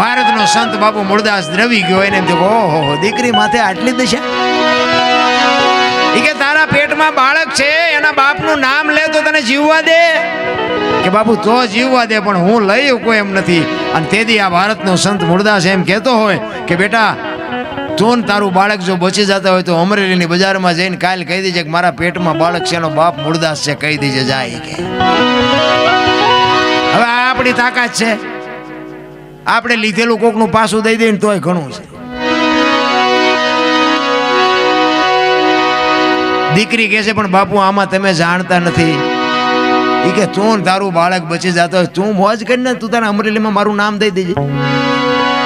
ભારતનો સંત બાપુ મૂળદાસ દ્રવી ગયો એને એમ ઓહો દીકરી માથે આટલી દશા? એ કે, તારા પેટમાં બાળક છે, એના બાપનું નામ લે તો તને જીવવા દે. કે, બાપુ, તો જીવવા દે, પણ હું લઈ કોઈ એમ નથી. અને તેથી આ ભારતનો સંત મૂળદાસ એમ કહેતો હોય કે, બેટા, તું તારું બાળક જો બચી જતા હોય તો અમરેલીની બજારમાં જઈને કાલ કહી દેજે કે, મારા પેટમાં બાળક છે, એનો બાપ મૂળદાસ છે, કહી દેજે, જાય કે. હવે આ આપણી તાકાત છે. આપણે લીધેલું કોકનું પાછું દઈ દઈએ ને તોય ઘણું છે. દીકરી કહે છે, પણ બાપુ, આમાં તમે જાણતા નથી. એ કે તું તારું બાળક બચી જતો હોય, તું મોજ કરીને તું તારા અમરેલીમાં મારું નામ દઈ દેજે.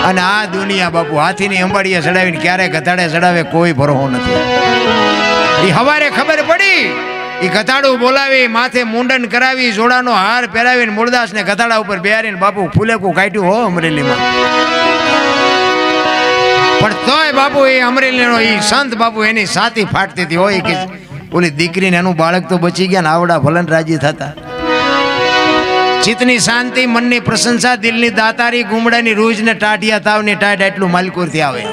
અને આ દુનિયા બાપુ હાથીની અંબાડીએ ચડાવીને ક્યારે ગધાડે ચડાવે કોઈ ભરોહો નથી. એ હવારે ખબર પડી. એ ગધાડું બોલાવી, માથે મુંડન કરાવી, જોડાનો હાર પહેરાવીને મૂળદાસને ગધાડા ઉપર બેહારીને બાપુ ફૂલેકું કાઢ્યું હો અમરેલીમાં. પણ તોય બાપુ એ અમરેલીનો એ સંત બાપુ એની સાથી ફાટતી હતી હોય કે ઓલી દીકરીને એનું બાળક તો બચી ગયા ને આવડા ભલન રાજી થતા. ચિત્તની શાંતિ, મનની પ્રશંસા, દિલની દાતારી, ગુમડાની રૂજ ને ટાઢિયા તાવની ટાઢ એટલું માલકુરથી આવે.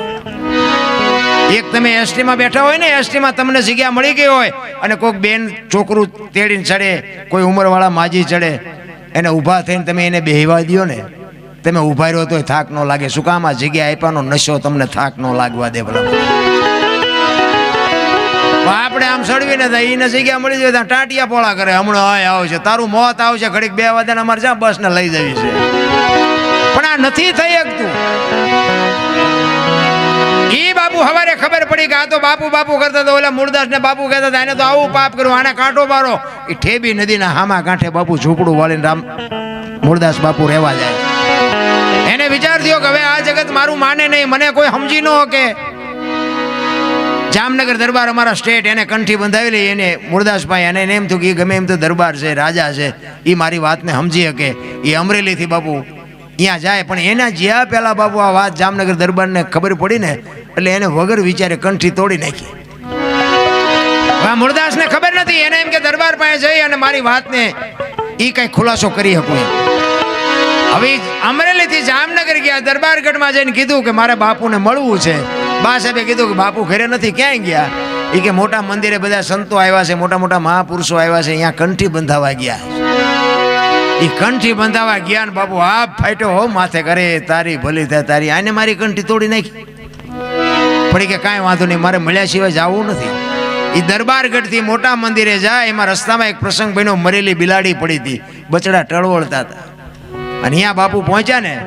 એક તમે એસટીમાં બેઠા હોય ને, એસટીમાં તમને જગ્યા મળી ગઈ હોય અને કોઈક બેન છોકરું તેડીને ચડે, કોઈ ઉંમરવાળા માજી ચડે, એને ઊભા થઈને તમે એને બેહવા દો ને. તમે ઊભા રહ્યો તોય થાક ન લાગે. શું કામ આ જગ્યા આપવાનો નશો તમને થાક ન લાગવા દે ભલા? પણ આપણે આમ સડવીને એને જગ્યા મળી જાય, ત્યાં ટાટિયા પોળા કરે. હમણાં આય આવશે, તારું મોત આવશે, ઘડીક બે વાગે અમારે જ્યાં બસને લઈ જવી છે. પણ આ નથી થઈ શકતું. ઈ બાપુ હવારે ખબર પડી કે આ તો બાપુ બાપુ કરતા તો ઓલા મૂળદાસ ને બાપુ કહેતા હતા એને તો આવું પાપ કર્યું, આને કાંટો મારો. એ ઠેબી નદીના હામા કાંઠે બાપુ ઝૂંપડું વાળીને રામ મૂળદાસ બાપુ રહેવા જાય. એને વિચાર થયો કે હવે આ જગત મારું માને નહીં, મને કોઈ સમજી ન કે જામનગર દરબાર અમારા સ્ટેટ એને કંઠી બંધાવેલી, એને મૂળદાસભાઈ અને એમ થયું કે ગમે એમ તો દરબાર છે, રાજા છે એ મારી વાતને સમજી શકે. એ અમરેલીથી બાપુ ત્યાં જાય, પણ એના જ્યાં પહેલાં બાપુ આ વાત જામનગર દરબારને ખબર પડી ને એટલે એને વગર વિચારે કંઠી તોડી નાખી. હવે મૂળદાસને ખબર નથી. એને એમ કે દરબાર પાસે જઈ અને મારી વાતને એ કઈ ખુલાસો કરી શકું હવે અમરેલીથી જામનગર ગયા, દરબારગઢમાં જઈને કીધું કે મારે બાપુને મળવું છે. બા સાહેબે કીધું કે બાપુ ઘરે નથી, ક્યાંય ગયા? એ કે મોટા મંદિરે બધા સંતો આવ્યા છે, મોટા મોટા મહાપુરુષો આવ્યા છે, અહીંયા કંઠી બંધાવા ગયા. એ કંઠી બંધાવા ગયા ને બાપુ આ ફાટ્યો હો માથે કરે તારી ભલી થાય, તારી આને મારી કંઠી તોડી નાખી. પડી કે કાંઈ વાંધો નહીં મારે મળ્યા સિવાય જવું નથી. એ દરબારગઢથી મોટા મંદિરે જાય એમાં રસ્તામાં એક પ્રસંગ બન્યો મરેલી બિલાડી પડી હતી. બચડા ટળવળતા હતા. અને અહીંયા બાપુ પહોંચ્યા ને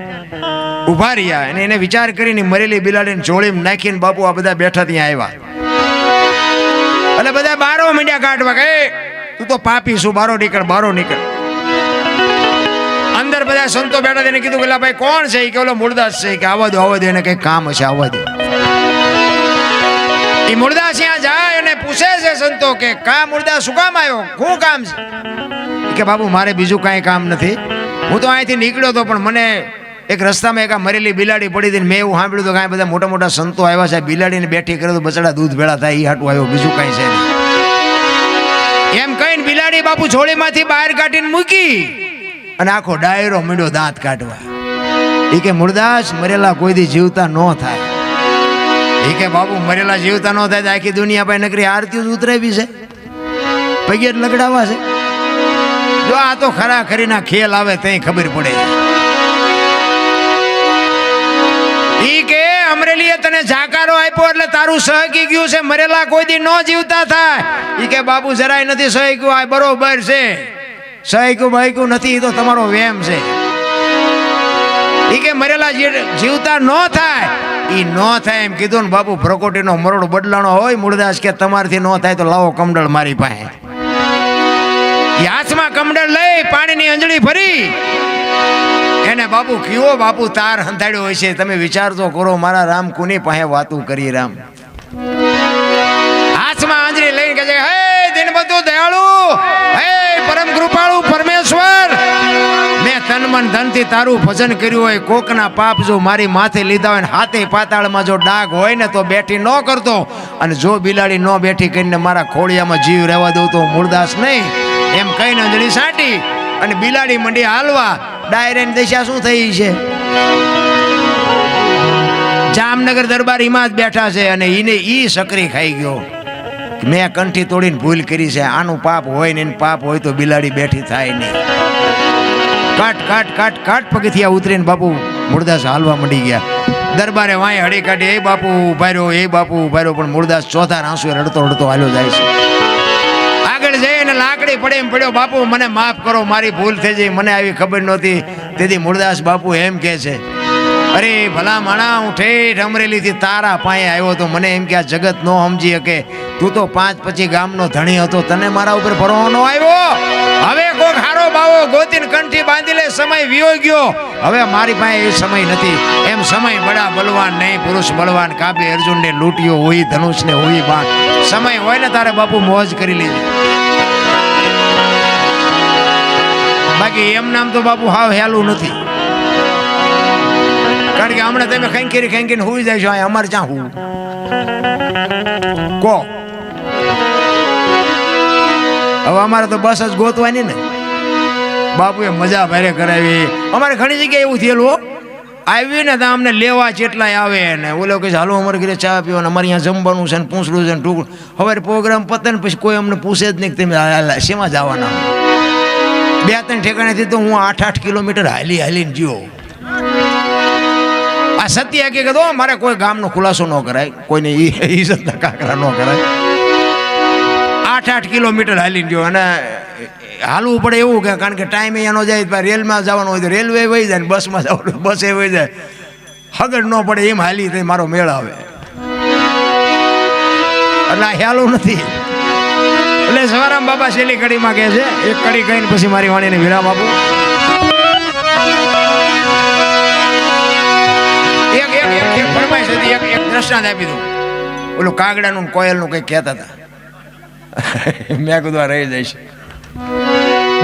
ઊભા રહ્યા અને એને વિચાર કરીને મરેલી બિલાડીને જોડીમાં નાખીને બાપુ આ બધા બેઠા ત્યાં આવ્યા. એટલે બધા બારો મીડિયા કાઢવા કે "એ, તું તો પાપી છું બારો નીકળ બારો નીકળ. અંદર બધા સંતો બેઠા તેને કીધું કે ભાઈ કોણ છે? કે ઓલો મૂળદાસ છે. કે આવા દો આવવા દો. એને કઈ કામ હશે આવવા દો. એ મુર્દા ત્યાં જાય અને પૂછે છે સંતો કે કા મુર્દા શું કામ આવ્યો શું કામ છે? કે બાબુ, મારે બીજું કાંઈ કામ નથી. હું તો અહીંથી નીકળ્યો હતો પણ મને એક રસ્તામાં એક મરેલી બિલાડી પડી હતી મેં એવું સાંભળ્યું હતું કાંઈ બધા મોટા મોટા સંતો આવ્યા છે. બિલાડીને બેઠી કરે તો બચડા દૂધ ભેળા થાય એ હાટું આવ્યો, બીજું કાંઈ છે એમ કહીને બિલાડી બાપુ જોડીમાંથી બહાર કાઢીને મૂકી અને આખો ડાયરો મીડો દાંત કાઢવા. એ કે મુરદાસ, મરેલા કોઈ દી જીવતા ન થાય. એ કે બાપુ, મરેલા જીવતા ન થાય તો આખી દુનિયા પાસે નકરી આરતી જ ઉતરાવી છે. પગે લગડાવા છે. જો આ તો ખરા ખરીના ખેલ આવે ત્યાં ખબર પડે. ઈ કે અમરેલીએ તને જાકારો આપ્યો એટલે તારું સહકી ગયું છે. મરેલા કોઈ દી ન જીવતા થાય. ઈ કે જરાય નથી સહક્યું, આ બરોબર છે. સહક્યું, બહક્યું નથી તો તમારો વેમ છે. ઈ કે મરેલા જીવતા ન થાય ઈ ન થાય એમ કીધું ને બાપુ પ્રકોટીનો મરોડ બદલાણો હોય મૂળદાસ કે તમારથી ન થાય તો લાવો કમડળ મારી પાસે. હાથમાં કમડળ લઈ પાણીની અંજળી ભરી. એને બાપુ કયો બાપુ, તાર હંતાડ્યો હોય છે. તમે વિચાર તો કરો, મારા રામ કુની પાસે વાતું કરી રામ. હાથમાં આંજળી લઈને કહે હે મન ધનથી તારું ભજન કર્યું હોય, કોકના પાપ જો મારી માથે લીધા હોય ને હાથે પાતાળમાં જો ડાઘ હોય ને તો બેઠી ન કરતો. અને જો બિલાડી ન બેઠી કરીને મારા ખોળિયામાં જીવ રહેવા દઉં તો મૂળદાસ નહીં. એમ કહીને અંજળી સાટી અને બિલાડી મંડી હાલવા. ડાયરેની દિશા શું થઈ છે? જામનગર દરબાર એમાં જ બેઠા છે અને એને ઈ સકરી ખાઈ ગયો. મેં કંઠી તોડીને ભૂલ કરી છે. આનું પાપ હોય ને એનું પાપ હોય તો બિલાડી બેઠી થાય નહીં. કાટ કાટ કાટ કાટ પગથિયા ઉતરીને બાપુ મૂળદાસ હાલવા મંડી ગયા. દરબારે વાંય હળી કાઢી, એ બાપુ ઊભા રહ્યો એ બાપુ ઊભા પણ મુરદાસ ચોથા આંસુ રડતો રડતો હાલ્યો જાય છે. આગળ જઈને લાકડી પડે એમ પડ્યો, બાપુ, મને માફ કરો, મારી ભૂલ થઈ જઈ મને આવી ખબર નહોતી. તેથી મુરદાસ બાપુ એમ કહે છે, અરે, ભલા માણા, હું ઠેઠ અમરેલીથી તારા પાયે આવ્યો તો મને એમ કે આ જગત નો સમજી શકે. તું તો પાંચ પછી ગામનો ધણી હતો. તને મારા ઉપર ભરવાનો આવ્યો? કોક હારો બાવો, ગોતીને કંઠી બાંધી લે સમય વિયો ગયો. હવે મારી પાસે એ સમય નથી. એમ સમય બડા બલવાન નહીં, પુરુષ બળવાન કાપી અર્જુનને લૂંટ્યો હોય ધનુષને હોય બાણ. સમય હોય ને તારે બાપુ મોજ કરી લેજે. બાકી એમ નામ તો બાપુ હાવ હેલું નથી. કારણ કે હમણાં તમે ખેંચી ખેંકીને હોઈ જાય છો અમારે ક્યાં હું કો. હવે અમારે તો બસ જ ગોતવાની ને. બાપુએ મજા ભારે કરાવી. અમારે ઘણી જગ્યાએ એવું થયેલું હો. આવી ને તો અમને લેવા જેટલાય આવે ને. ઓલો કે છે, હાલો અમારે ઘરે ચા પીવો ને અમારે અહીંયા જમવાનું છે ને પૂછડું છે ને ટૂંકડું હવે પ્રોગ્રામ પતે ને પછી કોઈ અમને પૂછે જ નહીં તમે શેમાં જવાના બે ત્રણ ઠેકાણેથી તો હું આઠ આઠ કિલોમીટર હાલી હાલીને જીવો આ સત્ય હકીકત હો મારે કોઈ ગામનો ખુલાસો ન કરાય. કોઈને ઈ- ઈજ્જતના કાકરા ન કરાય. આઠ આઠ કિલોમીટર હાલી ગયો. અને હાલવું પડે એવું કે, કારણ કે ટાઈમ એનો જાય રેલમાં જવાનું હોય તો રેલવે વહી જાય બસમાં જવાનું, બસે વહી જાય. હગડ ન પડે એમ હાલી તો મારો મેળ આવે. એટલે આ હેલું નથી. એટલે સવારામ બાબા છેલ્લી કડીમાં કહે છે, એક કડી કહીને પછી મારી વાણીને વિરામ આપું. એક એક એક ફરમાઈશ હતી, એક એક દ્રષ્ટાંત આપી દઉં. ઓલું કાગડાનું કોયલનું કંઈક કહેતા હતા. મેં કીધું આ રહી છે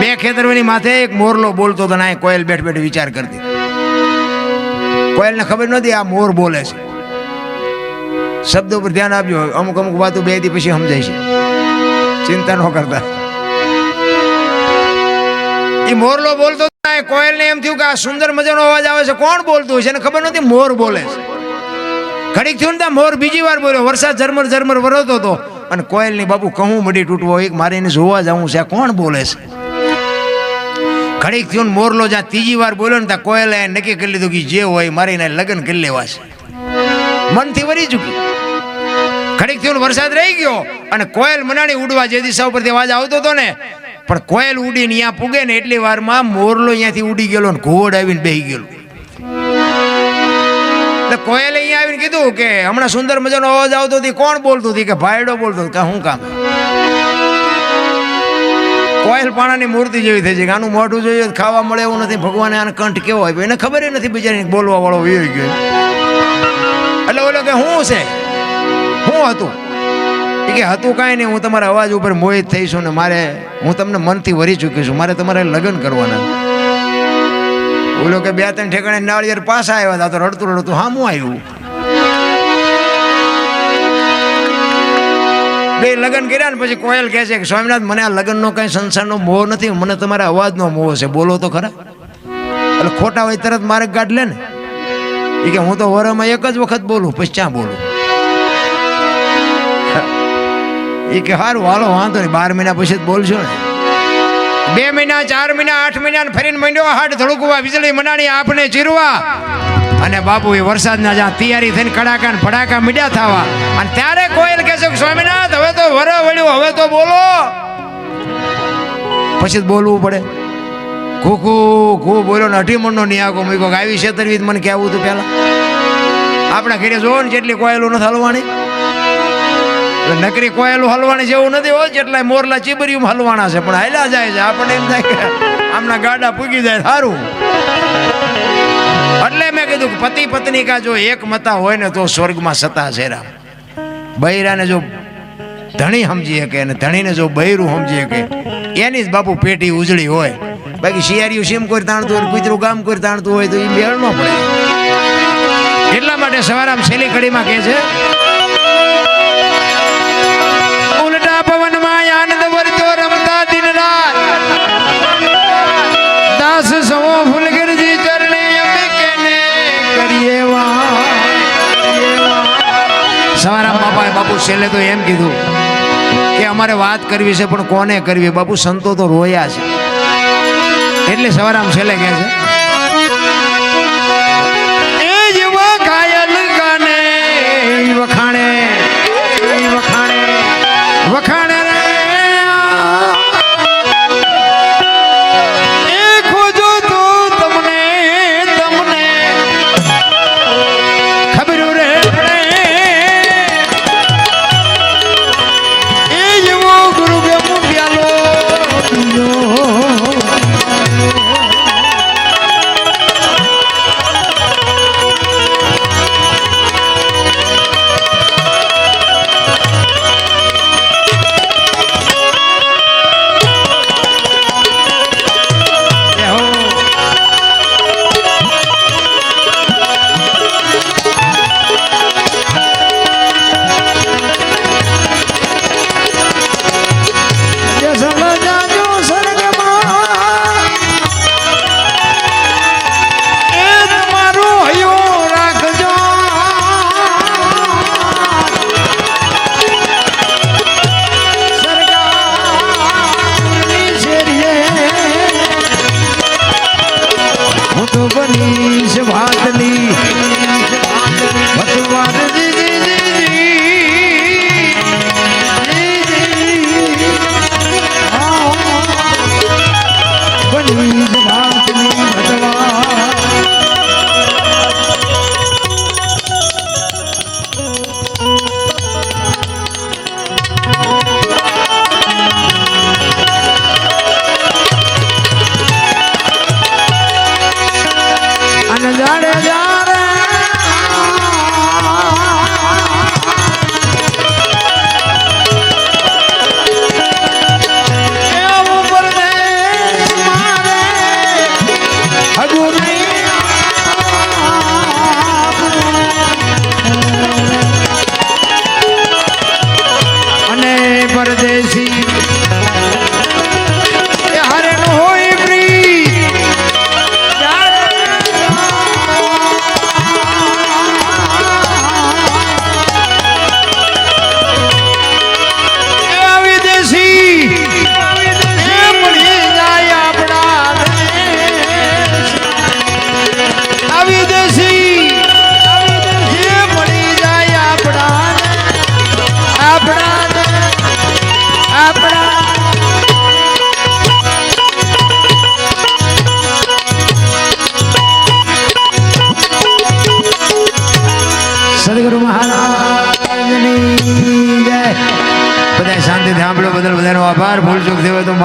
બે ખેતરવાની માથે એક મોરલો બોલતો હતો ના કોયલ બેઠ બેઠ વિચાર કરતી. કોયલને ખબર નથી આ મોર બોલે છે. શબ્દો પર ધ્યાન આપજો, અમુક અમુક વાતો બે દી પછી સમજાય છે. ચિંતા ન કરતા. એ મોરલો બોલતો કોયલ ને એમ થયું કે આ સુંદર મજાનો અવાજ આવે છે. કોણ બોલતું છે? એને ખબર નથી મોર બોલે છે. ઘડીક થયું ને મોર બીજી વાર બોલ્યો. વરસાદ ઝરમર ઝરમર વરસતો હતો. અને કોયલની બાપુ કહું મડી તૂટવો એક, મારે એને જોવા જવું છે. કોણ બોલે છે? ઘડીક થયું મોરલો જ્યાં ત્રીજી વાર બોલ્યો ને ત્યાં કોયલે નક્કી કરી લીધું કે જે હોય મારે એને લગ્ન કરી લેવા છે. મનથી વરી ચૂકી ઘડીક થયું વરસાદ રહી ગયો અને કોયલ મનાણી ઉડવા જે દિશા ઉપરથી અવાજ આવતો હતો ને, પણ કોયલ ઉડીને અહીંયા પૂગે ને એટલી વારમાં મોરલો અહીંયાથી ઉડી ગયેલો ને ઘોડ આવીને બેહી ગયેલો. એટલે કોયલે અહીંયા આવીને કીધું કે હમણાં સુંદર મજાનો અવાજ આવતો હતી, કોણ બોલતું હતી? કે ભાઈડો બોલતો કે શું કામ? કોયલ પાણાની મૂર્તિ જેવી થઈ છે કે આનું મોઢું જોઈએ ખાવા મળે એવું નથી. ભગવાને આને કંઠ કેવો આપ્યો? એને ખબર નથી બિચારીને બોલવા વાળો વી ગયો. એટલે ઓલો કે શું છે? શું હતું? કે હતું કાંઈ નહીં, હું તમારા અવાજ ઉપર મોહિત થઈશું ને મારે, હું તમને મનથી વરી ચૂકી છું મારે તમારે લગ્ન કરવાના ઓલો કે બે ત્રણ ઠેકાણે નાળિયેર પાછા આવ્યા હતા, તો રડતું રડતું હામું આવ્યું. બે લગ્ન કર્યા ને પછી કોયલ કહે છે કે, સ્વામિનાથ, મને આ લગ્નનો કઈ સંસારનો મોહ નથી, મને તમારા અવાજનો મોહ છે. બોલો તો ખરા. એટલે ખોટા હોય તરત મારે ગાઢ લે ને. એ કે, હું તો વરમાં એક જ વખત બોલું, પછી ક્યાં બોલું? એ કે સારું હાલો, વાંધો નહીં, બાર મહિના પછી જ બોલશો ને. બે મહિના, ચાર મહિના, આઠ મહિના ફરીને મંડ્યો. હાડ ધડુકવા, વીજળી મનાણી, આપને ચીરવા. અને બાપુ એ વરસાદના જ્યાં તૈયારી થઈને કડાકા ને ફડાકા મીડ્યા થવા. અને ત્યારે કોયલ કહે છે સ્વામિનાથ, હવે તો વર વળ્યું, હવે તો બોલો. પછી બોલવું પડે. કુકુ કુ બોલ્યો ને અઢી મણનો નિયાકો મૂક્યો આવી છેતરવી મને કહેવું હતું પહેલા. આપણા ઘેરે જોવો ને જેટલી કોયલું નથી હલવાની. નકરી કોયલું હલવાની જેવું નથી હોય જેટલા મોરલા ચીબરિયું હલવાના છે, પણ હાલ્યા જાય છે. આપણને એમ થાય કે આમના ગાડા પૂગી જાય સારું એટલે મેં કીધું પતિ પત્ની કા જો એક મતા હોય ને તો સ્વર્ગમાં સતા રામ. બૈરાને જો ધણી સમજી શકે અને ધણીને જો બૈરું સમજી શકે, એની જ બાપુ પેટી ઉજળી હોય. બાકી શિયાળીયું સીમ કોઈ તાણતું હોય, કૂતરું ગામ કોઈ તાણતું હોય, તો એ બેળ ન પડે. એટલા માટે સવારામ છેલ્લી કડીમાં કહે છે છેલ્લે તો એમ કીધું કે અમારે વાત કરવી છે, પણ કોને કરવી? બાપુ, સંતો તો રોયા છે. એટલે સવારે આમ છેલ્લે કહે છે વખાણે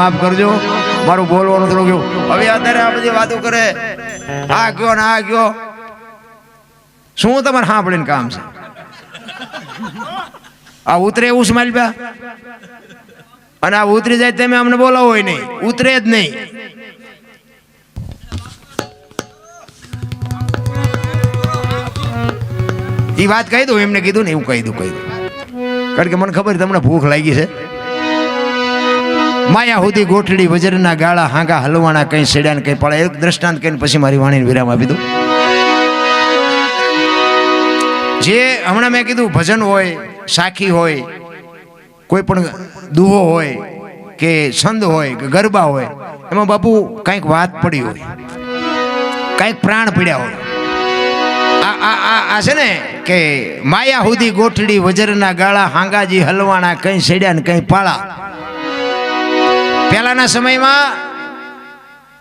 માફ કરજો. મારું બોલવાનું થોડું ગયું હવે અત્યારે આ બધી વાતો કરે. આ ગયો ને આ ગયો શું તમારે સાંભળીને કામ છે? આ ઉતરે એવું સ્માઈલ પ્યા અને આ ઉતરી જાય તમે અમને બોલાવો હોય નહીં. ઉતરે જ નહીં. એ વાત કહી દઉં, એમને કીધું ને એવું કહી દઉં કહી દઉં. કારણ કે મને ખબર તમને ભૂખ લાગી છે. માયા સુધી ગોઠડી, વજરના ગાળા, હાંગા હલવાના કઈ સેડ્યા કઈ પડે એક દ્રષ્ટાંત કહીને પછી મારી વાણીને વિરામ આપી દઉં. જે હમણાં મેં કીધું ભજન હોય, સાખી હોય, કોઈ પણ દુહો હોય, કે છંદ હોય, કે ગરબા હોય, એમાં બાપુ કંઈક વાત પડી હોય, કંઈક પ્રાણ પીડ્યા હોય. આ છે ને કે માયા સુધી ગોઠડી, વજરના ગાળા, હાંગાજી, હલવાણા કંઈ સેડ્યા ને કંઈ પાળા પહેલાના સમયમાં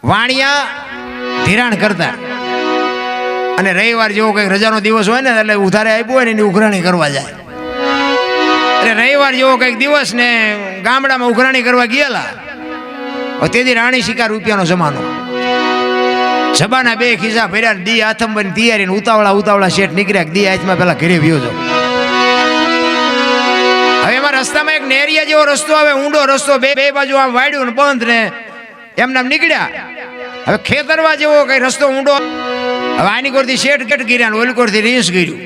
વાણિયા ધિરાણ કરતા. અને રવિવાર જેવો કંઈક રજાનો દિવસ હોય ને, એટલે ઉધારે આપ્યું હોય ને, એની ઉઘરાણી કરવા જાય. એટલે રવિવાર જેવો કંઈક દિવસ ને ગામડામાં ઉઘરાણી કરવા ગયેલા. તેથી રાણી શિકાર રૂપિયાનો જમાનો. જબાના બે ખિસ્સા ભર્યા દી દી બની તૈયારી ઉતાવળા ઉતાવળા શેઠ નીકળ્યા દી હાથમાં પેલા ઘરે વ્યો જો હવે એમાં રસ્તામાં એક નેરિયા જેવો રસ્તો આવે, ઊંડો રસ્તો, બે બે બાજુ આમ વાડ્યું ને બંધ ને એમને આમ નીકળ્યા. હવે ખેતરવા જેવો કઈ રસ્તો ઊંડો હવે આની કોરથી શેઠ કેટ ગીર્યા ને ઓલી કોરથી રીંસ ગીર્યું.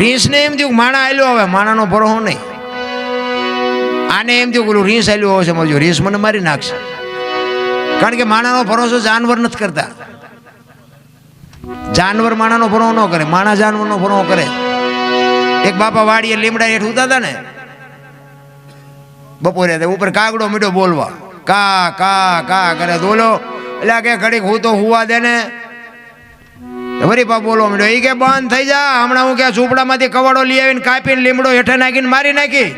રીંસને એમ થયું માણા આલ્યો હવે માણાનો ભરોહો નહીં. આને એમ થયું પેલું રીંસ આવેલું હોય સમજો રીંસ મને મારી નાખશે. કારણ કે માણાનો ભરોસો જાનવર નથી કરતા. જાનવર માણાનો ભરો ન કરે, માણા જાનવરનો ભરો કરે. એક બાપા વાડીએ લીમડા હેઠ ઉતા હતા ને, બપોરે ઉપર કાગડો મીઠો બોલવા. કા કા કા કરે બોલો. એટલે કે ઘડીક હું તો હુવા દે ને. વરી પા બોલો મીઠો એ કે બંધ થઈ જા. હમણાં હું કે ઝૂંપડામાંથી કવાડો લઈ આવીને કાપીને લીમડો હેઠે નાખીને મારી નાખી?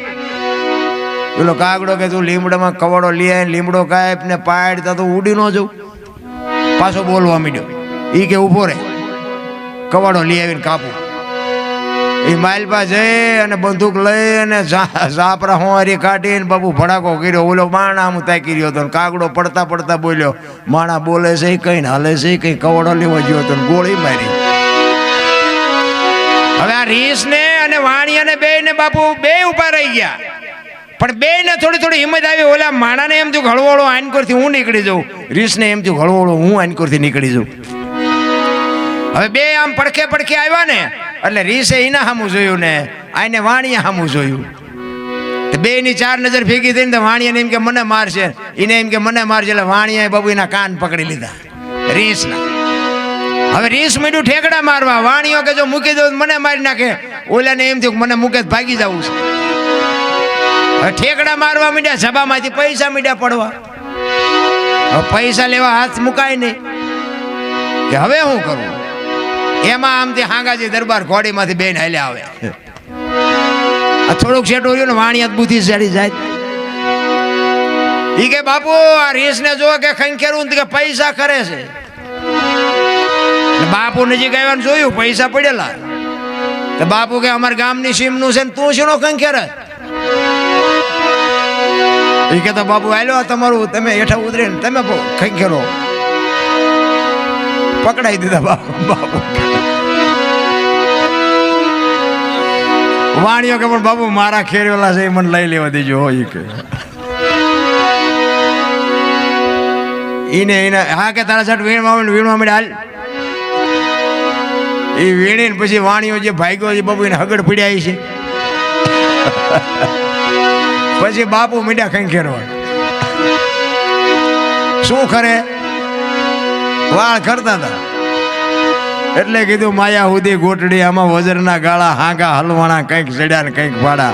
પેલો કાગડો કે, તું લીમડામાં કવાડો લઈ આવીને લીમડો કાપ ને પાડ તો ઉડી ન જવું પાછો બોલવા મીડ્યો એ કે ઊભો રે. કવાડો લઈ આવીને કાપું. એ માલપા જઈ અને બંદૂક લઈ અને ઝાપરા હોવારી કાઢીને બાબુ ભડાકો કર્યો. ઓલો માણા આમ તાકી રહ્યો હતો કાગડો પડતા પડતા બોલ્યો, માણા બોલે છે, કંઈ હાલે છે, કઈ કવડો લેવા ગયો હતો ગોળી મારી. હવે આ રીસ ને અને વાણી અને બે ને બાપુ બે ઊભા રહી ગયા. પણ બે ને થોડી થોડી હિંમત આવી, ઓલા માણાને એમ થયું હળવોળો આનકોરથી હું નીકળી જાઉં. રીસને એમ થયું હળવળો હું આનકોરથી નીકળી જાઉં. હવે બે આમ પડખે પડખે આવ્યા ને એટલે રીસે એના સામું જોયું ને આને વાણીએ સામું જોયું. બે ની ચાર નજર ભેગી થઈને તો વાણીએ એમ કે મને મારશે. એને એમ કે મને મારશે એટલે વાણીએ બાબુ એના કાન પકડી લીધા. રીસના. હવે રીસ મીઠું ઠેકડા મારવા. વાણીઓ કે જો મૂકી દઉં મને મારી નાખે. ઓલાને એમ થયું મને મૂકે ભાગી જવું છે. હવે ઠેકડા મારવા મીડ્યા સભામાંથી પૈસા મીડ્યા પડવા. હવે પૈસા લેવા હાથ મુકાય નહીં. કે હવે શું કરું? એમાં આમથી હાંગાજી દરબાર ઘોડીમાંથી બેન હાલ્યા આવે. આ થોડુંક શેઠું રહ્યું ને વાણિયાત બુદ્ધિ ચડી જાય. ઈ કે, બાપુ, આ રીસને જો કે ખંખેરું કે પૈસા કરે છે. બાપુ નજીક આવ્યા જોયું, પૈસા પડેલા. તો બાપુ કે, અમારા ગામની સીમનું છે ને તું શીનો ખંખેરે એ કે, તો બાપુ આલ્યો તમારું, તમે હેઠા ઉતરીને તમે ખંખેરો. પકડાઈ દીધા બાપુ. વાણીઓ કે પણ બાપુ, મારા ખેરવેલા છે એ મને લઈ લેવા દેજો હોય કે. એને એને હા, કે તારા સાઠ વીણવા માંડ વીણવા માંડ હાલ. એ વીણીને પછી વાણીઓ જે ભાગ્યો છે બાપુ, એને હગડ પીડ્યા છે પછી બાપુ મીડા ખેરવા શું કરે વાળ કરતા હતા. એટલે કીધું, માયા સુધી ગોટડી, આમાં વજરના ગાળા, હાંગા, હલવાણા, કંઈક ચડ્યા ને કંઈક ભાડા